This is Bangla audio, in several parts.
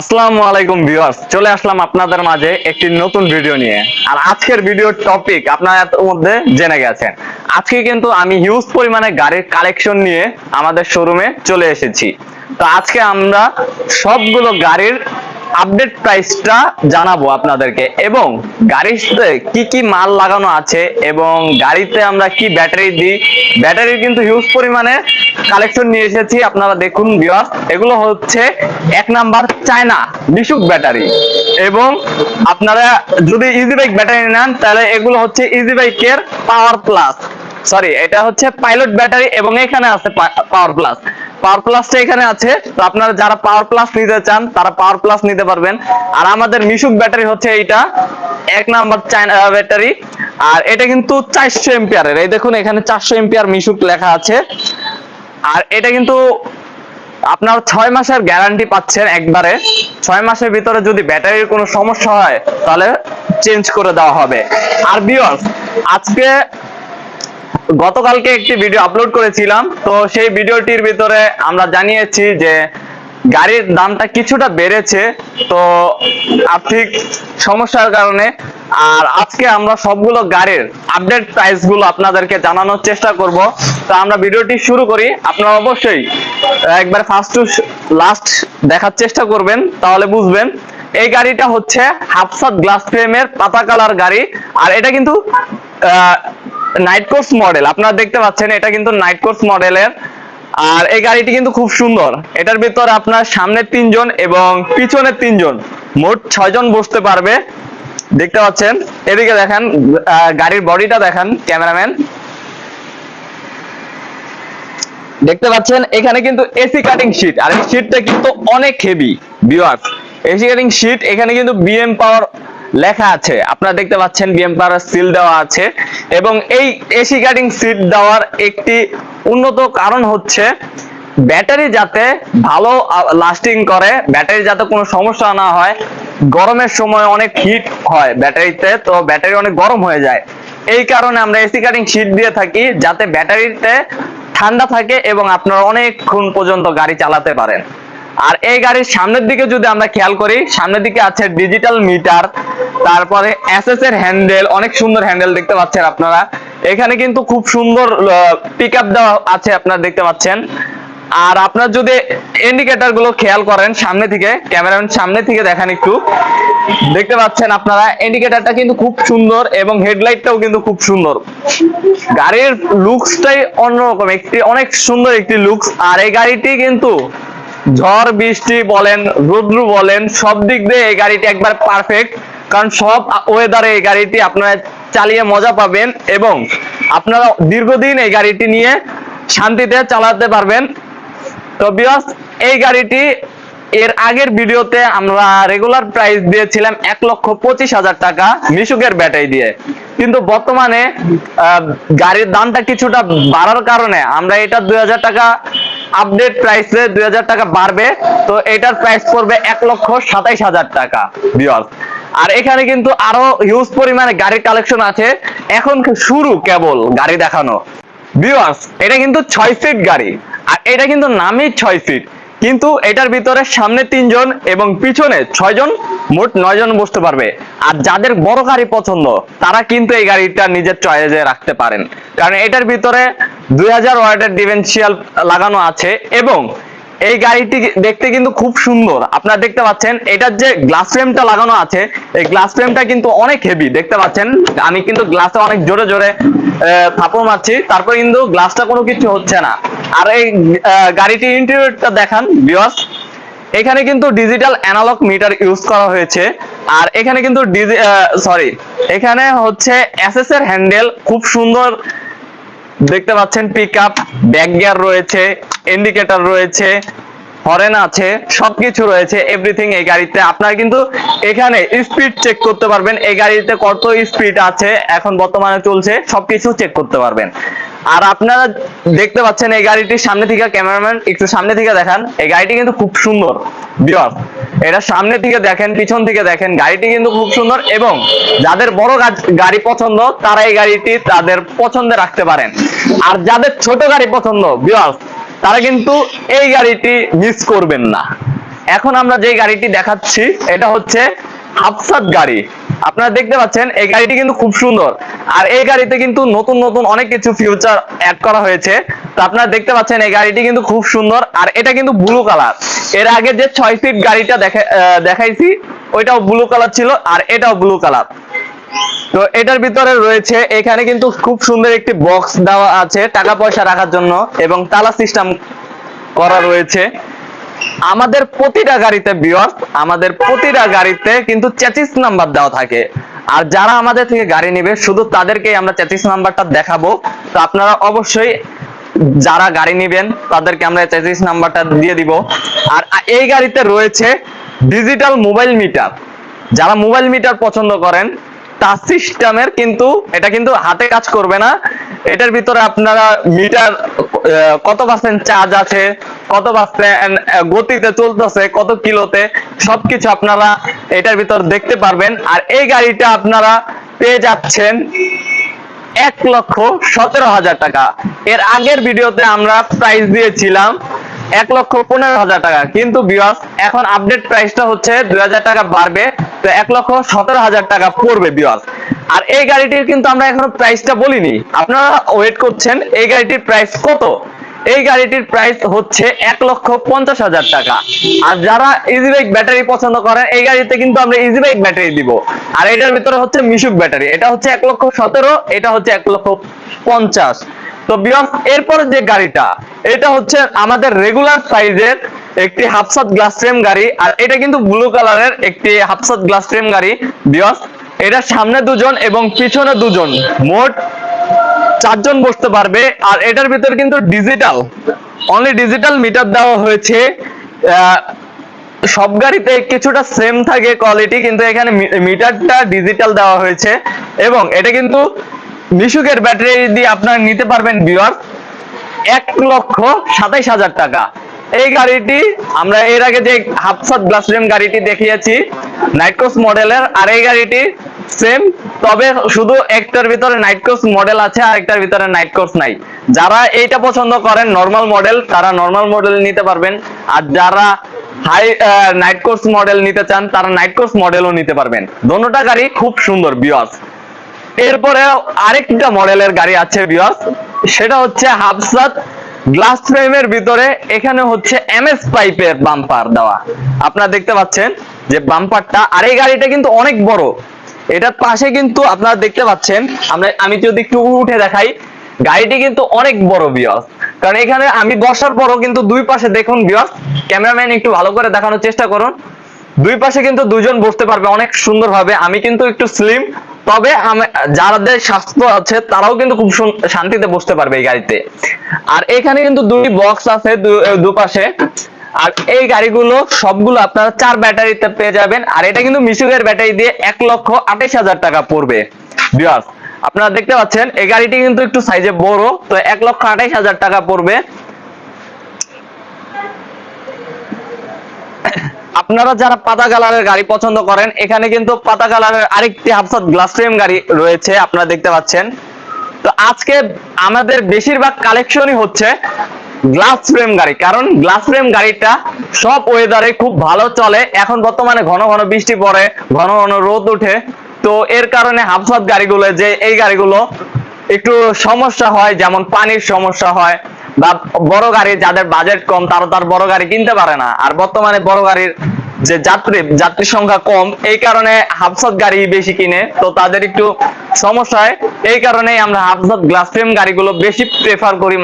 আসসালামু আলাইকুম ভিউয়ার্স, চলে আসলাম আপনাদের মাঝে একটি নতুন ভিডিও নিয়ে। আর আজকের ভিডিওর টপিক আপনারা মধ্যে জেনে গেছেন। আজকে কিন্তু আমি হিউজ পরিমাণে গাড়ির কালেকশন নিয়ে আমাদের শোরুমে চলে এসেছি। তো আজকে আমরা সবগুলো গাড়ির আপডেট প্রাইসটা জানাব আপনাদেরকে। এবং গাড়িতে কি কি মাল লাগানো আছে এবং গাড়িতে আমরা কি ব্যাটারি দিই, ব্যাটারির কিন্তু হিউজ পরিমাণে কালেকশন নিয়ে এসেছি, আপনারা দেখুন ভিউয়ার্স এগুলো হচ্ছে এক নাম্বার চায়না বিশুক ব্যাটারি। এবং আপনারা যদি ইজি বাইক ব্যাটারি নেন, তাহলে এগুলো হচ্ছে ইজি বাইকের পাওয়ার প্লাস সরি এটা হচ্ছে পাইলট ব্যাটারি এবং এখানে আছে পাওয়ার প্লাস পাওয়ার প্লাসটা এখানে আছে। তো আপনারা যারা পাওয়ার প্লাস নিতে চান, তারা পাওয়ার প্লাস নিতে পারবেন। আর আমাদের মিশুক ব্যাটারি হচ্ছে এইটা। এক নাম্বার ব্যাটারি আর এটা কিন্তু চারশো এম্পিয়ারের এই দেখুন, এখানে চারশো এম্পিয়ার মিশুক লেখা আছে। আর এটা কিন্তু আপনার ছয় মাসের গ্যারান্টি পাচ্ছেন একবারে। ছয় মাসের ভিতরে যদি ব্যাটারির কোনো সমস্যা হয়, তাহলে চেঞ্জ করে দেওয়া হবে। আর বিয়স আজকে গতকালকে একটি ভিডিও আপলোড করেছিলাম। তো সেই ভিডিওটির ভিতরে আমরা জানিয়েছি যে গাড়ির দামটা কিছুটা বেড়েছে। তো আর্থিক সমস্যার কারণে আর আজকে আমরা সবগুলো গাড়ির আপডেট প্রাইসগুলো আপনাদেরকে জানানোর চেষ্টা করব। তো আমরা ভিডিওটি শুরু করি। আপনারা অবশ্যই একবার ফার্স্ট টু লাস্ট দেখার চেষ্টা করবেন, তাহলে বুঝবেন। এই গাড়িটা হচ্ছে হাফসাত গ্লাস ফ্রেমের পাতা কালার গাড়ি। আর এটা কিন্তু নাইট কোর্স মডেল আপনারা দেখতে পাচ্ছেন, এটা কিন্তু নাইট কোর্স মডেলের আর এই গাড়িটি কিন্তু খুব সুন্দর। এটার ভিতরে আপনার সামনে তিনজন এবং পিছনে তিনজন। মোট ছয়জন বসতে পারবে। দেখতে পাচ্ছেন, এদিকে দেখেন গাড়ির বডিটা দেখেন, ক্যামেরাম্যান। দেখতে পাচ্ছেন, এখানে কিন্তু এসি কাটিং শীট আর এই শীটটা কিন্তু অনেক heavy viewers AC cutting sheet এখানে কিন্তু বিএম পাওয়ার লেখা আছে। আপনারা দেখতে পাচ্ছেন বিএম পাওয়ার সিল দেওয়া আছে এবং এই এসি কাটিং শীট দেওয়ার একটি উন্নত কারণ হচ্ছে ব্যাটারি যাতে ভালো লাস্টিং করে, ব্যাটারি যাতে কোনো সমস্যা না হয়, গরমের সময় অনেক হিট হয় ব্যাটারিতে, তো ব্যাটারি অনেক গরম হয়ে যায়। এই কারণে আমরা এসি কাটিং শীট দিয়ে থাকি যাতে ব্যাটারিতে ঠান্ডা থাকে এবং আপনারা অনেকক্ষণ পর্যন্ত গাড়ি চালাতে পারেন। আর এই গাড়ির সামনের দিকে যদি আমরা খেয়াল করি, সামনের দিকে আছে ডিজিটাল মিটার তারপরে এসএস এর হ্যান্ডেল অনেক সুন্দর হ্যান্ডেল দেখতে পাচ্ছেন আপনারা। এখানে কিন্তু খুব সুন্দর পিক দেওয়া আছে আপনারা দেখতে পাচ্ছেন। আর আপনার যদি ইন্ডিকেটরগুলো খেয়াল করেন সামনে থেকে ক্যামেরার সামনে থেকে দেখেন একটু। দেখতে পাচ্ছেন আপনারা ইন্ডিকেটরটা কিন্তু খুব সুন্দর এবং হেডলাইটটাও কিন্তু খুব সুন্দর। গাড়ির লুকসটাই অন্যরকম, একটি, অনেক সুন্দর একটি লুকস আর এই গাড়িটি কিন্তু ঝড়, বৃষ্টি বলেন, রৌদ্র বলেন, সব দিক দিয়ে এই গাড়িটি একবার পারফেক্ট কারণ সব ওয়েদারে এই গাড়িটি আপনারা চালিয়ে মজা পাবেন এবং আপনারা দীর্ঘদিন এই গাড়িটি নিয়ে শান্তিতে চালাতে পারবেন। তো বিয়স এই গাড়িটি এর আগের ভিডিওতে আমরা রেগুলার প্রাইস দিয়েছিলাম এক লক্ষ পঁচিশ হাজার টাকা মিশুকের ব্যাটারি দিয়ে। কিন্তু বর্তমানে গাড়ির দামটা কিছুটা বাড়ার কারণে আমরা এটা দুই হাজার টাকা আপডেট প্রাইসে দুই হাজার টাকা বাড়বে। তো এটার প্রাইস পড়বে এক লক্ষ সাতাইশ হাজার টাকা বিয়স আর এখানে কিন্তু আরও হিউজ পরিমাণে গাড়ির কালেকশন আছে। এখন শুরু কেবল গাড়ি দেখানো। ভিউয়ার্স এটা কিন্তু ছয় সিট গাড়ি। আর এটা কিন্তু নামই ছয় সিট কিন্তু এটার ভিতরে সামনে তিনজন এবং পিছনে ছয়জন, মোট নয় জন বসতে পারবে। আর যাদের বড় গাড়ি পছন্দ, তারা কিন্তু এই গাড়িটা নিজের চয়েসে রাখতে পারেন। কারণ এটার ভিতরে দুই হাজার ওয়াটের ডিফেন্সিয়াল লাগানো আছে এবং এই গাড়িটি দেখতে কিন্তু খুব সুন্দর। আপনারা দেখতে পাচ্ছেন এটার যে গ্লাস ফ্রেমটা লাগানো আছে এই গ্লাস ফ্রেমটা কিন্তু অনেক হেভি দেখতে পাচ্ছেন? আমি কিন্তু গ্লাসে অনেক জোরে জোরে থাপড় মারছি তারপর কিন্তু গ্লাসটা কোনো কিছু হচ্ছে না। আর এই আহ, গাড়িটির ইন্টেরিয়রটা দেখান বিয়স এখানে কিন্তু ডিজিটাল অ্যানালগ মিটার ইউজ করা হয়েছে। আর এখানে কিন্তু সরি এখানে হচ্ছে এসএস এর হ্যান্ডেল খুব সুন্দর দেখতে পাচ্ছেন পিক আপ ব্যাক গিয়ার রয়েছে ইন্ডিকেটর রয়েছে হরেন আছে, সবকিছু রয়েছে এভরিথিং এই গাড়িতে। আপনারা কিন্তু এখানে স্পিড চেক করতে পারবেন। এই গাড়িতে কত স্পিড আছে, এখন বর্তমানে চলছে, সবকিছু চেক করতে পারবেন। আর আপনারা দেখতে পাচ্ছেন এই গাড়িটির সামনে থেকে ক্যামেরাম্যান একটু সামনে থেকে দেখান। এই গাড়িটি কিন্তু খুব সুন্দর বিয়র এটা সামনে থেকে দেখেন, পিছন থেকে দেখেন। গাড়িটি কিন্তু খুব সুন্দর এবং যাদের বড় গাড়ি পছন্দ, তারা এই গাড়িটি তাদের পছন্দে রাখতে পারেন। আর যাদের ছোট গাড়ি পছন্দ বিয়র তারা কিন্তু এই গাড়িটি মিস করবেন না। এখন আমরা যে গাড়িটি দেখাচ্ছি, এটা হচ্ছে হাফসাত গাড়ি। আপনারা দেখতে পাচ্ছেন, এই গাড়িটি কিন্তু খুব সুন্দর। আর এই গাড়িতে কিন্তু নতুন নতুন অনেক কিছু ফিউচার অ্যাড করা হয়েছে। তো আপনারা দেখতে পাচ্ছেন, এই গাড়িটি কিন্তু খুব সুন্দর। আর এটা কিন্তু ব্লু কালারের আগে যে ছয় সিট গাড়িটা দেখা দেখাইছি, ওইটাও ব্লু কালার ছিল, আর এটাও ব্লু কালার তো এটার ভিতরে রয়েছে, এখানে কিন্তু খুব সুন্দর একটি বক্স দেওয়া আছে টাকা পয়সা রাখার জন্য এবং তালা সিস্টেম করা রয়েছে। আমাদের প্রতিটা গাড়িতে বিয়স আমাদের প্রতিটা গাড়িতে কিন্তু চেচিস নাম্বার দেওয়া থাকে। আর যারা আমাদের থেকে গাড়ি নেবে, শুধু তাদেরকেই আমরা চেচিস নাম্বারটা দেখাবো। তো আপনারা অবশ্যই যারা গাড়ি নেবেন, তাদেরকে আমরা চেচিস নাম্বারটা দিয়ে দিব। আর এই গাড়িতে রয়েছে ডিজিটাল মোবাইল মিটার যারা মোবাইল মিটার পছন্দ করেন টাচ সিস্টেমের কিন্তু, এটা কিন্তু হাতে কাজ করবে না। এটার ভিতরে আপনারা মিটার কত পার্সেন্ট চার্জ আছে, কত পার্সেন্ট গতিতে চলতেছে, কত কিলোতে, সবকিছু আপনারা এটার ভিতর দেখতে পারবেন। আর এই গাড়িটা আপনারা পেয়ে যাচ্ছেন এক লক্ষ সতেরো হাজার টাকা। এর আগের ভিডিওতে আমরা প্রাইস দিয়েছিলাম এক লক্ষ পনেরো হাজার টাকা। কিন্তু বিয়স এখন আপডেট প্রাইসটা হচ্ছে দুই হাজার টাকা বাড়বে। তো এক লক্ষ সতেরো হাজার টাকা পড়বে বিয়স আর এই গাড়িটির কিন্তু আমরা এখনও প্রাইসটা বলিনি। আপনারা ওয়েট করছেন, এই গাড়িটির প্রাইস কত? এই গাড়িটির প্রাইস হচ্ছে এক লক্ষ পঞ্চাশ হাজার টাকা। আর যারা ইজি বাইক ব্যাটারি পছন্দ করেন, এই গাড়িতে কিন্তু আমরা ইজি বাইক ব্যাটারি দিব। আর এটার ভিতরে হচ্ছে মিশুক ব্যাটারি এটা হচ্ছে এক লক্ষ সতেরো, এটা হচ্ছে এক লক্ষ পঞ্চাশ। তো বিয়স এরপরে যে গাড়িটা, এটা হচ্ছে আমাদের রেগুলার সাইজের একটি হাফসাত গ্লাস ফ্রেম গাড়ি, আর এটা কিন্তু ব্লু কালারের একটি হাফসাত গ্লাস ফ্রেম গাড়ি, বিয়স। এটা সামনে দুজন এবং পিছনে দুজন। মোট চারজন বসতে পারবে, আর এটার ভিতরে কিন্তু ডিজিটাল অনলি ডিজিটাল মিটার দেওয়া হয়েছে। সব গাড়িতে কিছুটা সেম থাকে কোয়ালিটি কিন্তু এখানে মিটারটা ডিজিটাল দেওয়া হয়েছে। এবং এটা কিন্তু মিশুকের ব্যাটারি দিয়ে আপনারা নিতে পারবেন বিয়ার এক লক্ষ সাতাইশ হাজার টাকা। এই গাড়িটি আমরা এর আগে যে হাফসাত গ্লাস ফ্রেম গাড়িটি দেখিয়েছি নাইটক্রস মডেলের আর এই গাড়িটি সেম তবে শুধু একটার ভিতরে নাইটক্রস মডেল আছে আর একটার ভিতরে নাইটক্রস নাই। যারা এইটা পছন্দ করেন নর্মাল মডেল তারা নর্মাল মডেল নিতে পারবেন। আর যারা হাই নাইট মডেল নিতে চান, তারা নাইট মডেলও নিতে পারবেন। দোনোটা গাড়ি খুব সুন্দর বিয়স এরপরে আরেকটা মডেলের গাড়ি আছে বিয়স সেটা হচ্ছে হাফসাত গ্লাস ফ্রেমের ভিতরে এখানে হচ্ছে এমএস পাইপের বাম্পার দেওয়া। আপনারা দেখতে পাচ্ছেন যে বাম্পারটা আর এই গাড়িটা কিন্তু অনেক বড়। এটার পাশে কিন্তু আপনারা দেখতে পাচ্ছেন, আমরা আমি যদি একটু উঠে দেখাই, গাড়িটি কিন্তু অনেক বড় বিয়স কারণ এখানে আমি বসার পরও কিন্তু দুই পাশে দেখুন বিয়স ক্যামেরাম্যান একটু ভালো করে দেখানোর চেষ্টা করুন। দুই পাশে কিন্তু দুজন বসতে পারবে অনেক সুন্দরভাবে। আমি কিন্তু একটু স্লিম তবে যাদের স্বাস্থ্য আছে, তারাও কিন্তু খুব শান্তিতে বসতে পারবে এই গাড়িতে। আর এখানে কিন্তু দুটি বক্স আছে দুপাশে। আর এই গাড়িগুলো সবগুলো আপনারা চার ব্যাটারিতে পেয়ে যাবেন। আর এটা কিন্তু মিশুকের ব্যাটারি দিয়ে এক লক্ষ আঠাইশ হাজার টাকা পড়বে। আপনারা দেখতে পাচ্ছেন, এই গাড়িটি কিন্তু একটু সাইজে বড়, তো এক লক্ষ আঠাইশ হাজার টাকা পড়বে। আপনারা যারা পাতা কালারের গাড়ি পছন্দ করেন, এখানে কিন্তু পাতা কালারের আরেকটি হাফসাত গ্লাস ফ্রেম গাড়ি রয়েছে, আপনারা দেখতে পাচ্ছেন। তো আজকে আমাদের বেশিরভাগ কালেকশনই হচ্ছে গ্লাস ফ্রেম গাড়ি, কারণ গ্লাস ফ্রেম গাড়িটা সব ওয়েদারে খুব ভালো চলে। এখন বর্তমানে ঘন ঘন বৃষ্টি পড়ে, ঘন ঘন রোদ ওঠে। তো এর কারণে হাফসাত গাড়িগুলো, যে এই গাড়িগুলো একটু সমস্যা হয়, যেমন পানির সমস্যা হয় বা বড় গাড়ি যাদের বাজেট কম, তারা তার বড় গাড়ি কিনতে পারে না। আর বর্তমানে বড় গাড়ির যে যাত্রী, যাত্রীর সংখ্যা কম, এই কারণে হাফসাত গাড়ি বেশি কিনে। তো তাদের একটু সমস্যা হয়। এই কারণেই আমরা হাফসাত গ্লাস ফ্রেম গাড়িগুলো বেশি প্রেফার করি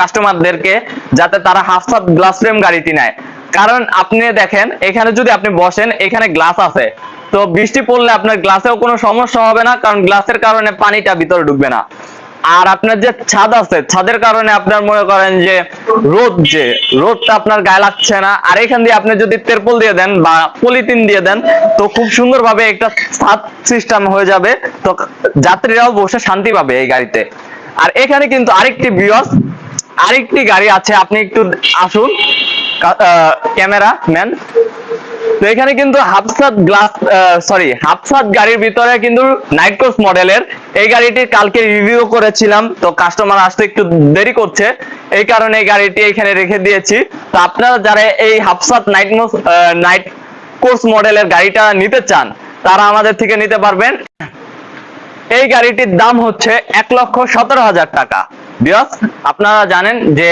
কাস্টমারদেরকে যাতে তারা হাফসাত গ্লাস ফ্রেম গাড়িটি নেয় কারণ আপনি দেখেন, এখানে যদি আপনি বসেন, এখানে গ্লাস আছে। তো বৃষ্টি পড়লে আপনার গ্লাসেও কোনো সমস্যা হবে না, কারণ গ্লাসের কারণে পানিটা ভিতরে ঢুকবে না। আর আপনার যে ছাদ আছে, ছাদের কারণে আপনার মনে করেন যে রোদ যে, রোদটা আপনার গায়ে লাগছে না। আর এখান দিয়ে আপনি যদি তেরপল দিয়ে দেন বা পলিথিন দিয়ে দেন, তো খুব সুন্দরভাবে একটা ছাদ সিস্টেম হয়ে যাবে। তো যাত্রীরাও বসে শান্তি পাবে এই গাড়িতে। আর এখানে কিন্তু আরেকটি বিয়স, আরেকটি গাড়ি আছে, আপনি একটু আসুন। ক্যামেরা ম্যান তো এখানে কিন্তু হাফসাত গ্লাস সরি হাফসাত গাড়ির ভিতরে কিন্তু নাইট কোর্স মডেলের এই গাড়িটি কালকে রিভিউ করেছিলাম। তো কাস্টমার আসতে একটু দেরি করছে। এই কারণে এই গাড়িটি এখানে রেখে দিয়েছি। তো আপনারা যারা এই হাফসাত নাইট নাইট কোর্স মডেলের গাড়িটা নিতে চান, তারা আমাদের থেকে নিতে পারবেন। এই গাড়িটির দাম হচ্ছে এক লক্ষ সতেরো হাজার টাকা। বিয়স আপনারা জানেন যে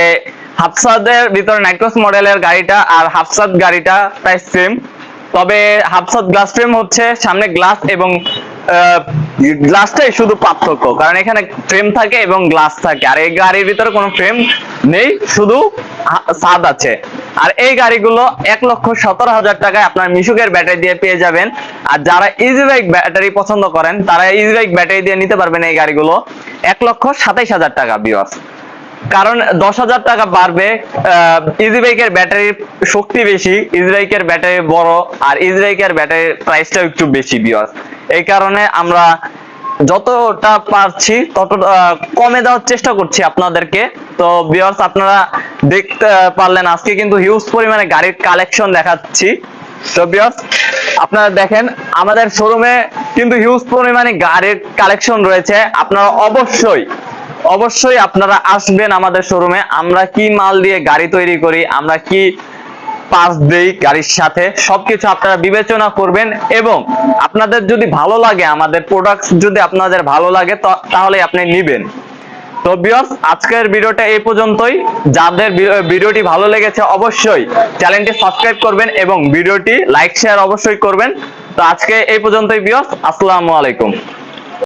হাফসাদের ভিতরে নাইক্রস মডেলের গাড়িটা আর হাফসাদ গাড়িটা প্রায় সেম তবে হাফসাদ গ্লাস ফ্রেম হচ্ছে সামনে গ্লাস এবং গ্লাসটাই শুধু পার্থক্য। কারণ এখানে ফ্রেম থাকে এবং গ্লাস থাকে। আর এই গাড়ির ভিতরে কোনো ফ্রেম নেই, শুধু ছাদ আছে। আর এই গাড়িগুলো এক লক্ষ সতেরো হাজার টাকায় আপনার মিশুকের ব্যাটারি দিয়ে পেয়ে যাবেন। আর যারা ইজি বাইক ব্যাটারি পছন্দ করেন, তারা ইজি বাইক ব্যাটারি দিয়ে নিতে পারবেন এই গাড়িগুলো। এক লক্ষ সাতাইশ হাজার টাকা বিওয়াস কারণ দশ হাজার টাকা বাড়বে ইজি বাইকের ব্যাটারির শক্তি বেশি ইজি বাইকের ব্যাটারি বড়, আর ইজি বাইকের ব্যাটারির প্রাইসটাও একটু বেশি বিওয়াস এই কারণে আমরা যতটা পারছি ততটা কমে দেওয়ার চেষ্টা করছি আপনাদেরকে। তো বিয়ার্স আপনারা দেখতে পারলেন, আজকে কিন্তু হিউজ পরিমাণে গাড়ির কালেকশন দেখাচ্ছি। তো বিয়ার্স আপনারা দেখেন, আমাদের শোরুমে কিন্তু হিউজ পরিমাণে গাড়ির কালেকশন রয়েছে। আপনারা অবশ্যই অবশ্যই আপনারা আসবেন আমাদের শোরুমে। আমরা কি মাল দিয়ে গাড়ি তৈরি করি, আমরা কি পাস দেই গাড়ির সাথে, সবকিছু আপনারা বিবেচনা করবেন এবং আপনাদের যদি ভালো লাগে, আমাদের প্রোডাক্ট যদি আপনাদের ভালো লাগে তাহলে আপনি নিবেন। তো বিয়স আজকের ভিডিওটা এই পর্যন্তই। যাদের ভিডিওটি ভালো লেগেছে, অবশ্যই চ্যানেলটি সাবস্ক্রাইব করবেন এবং ভিডিওটি লাইক শেয়ার অবশ্যই করবেন। তো আজকে এই পর্যন্তই বিয়স আসসালামু আলাইকুম।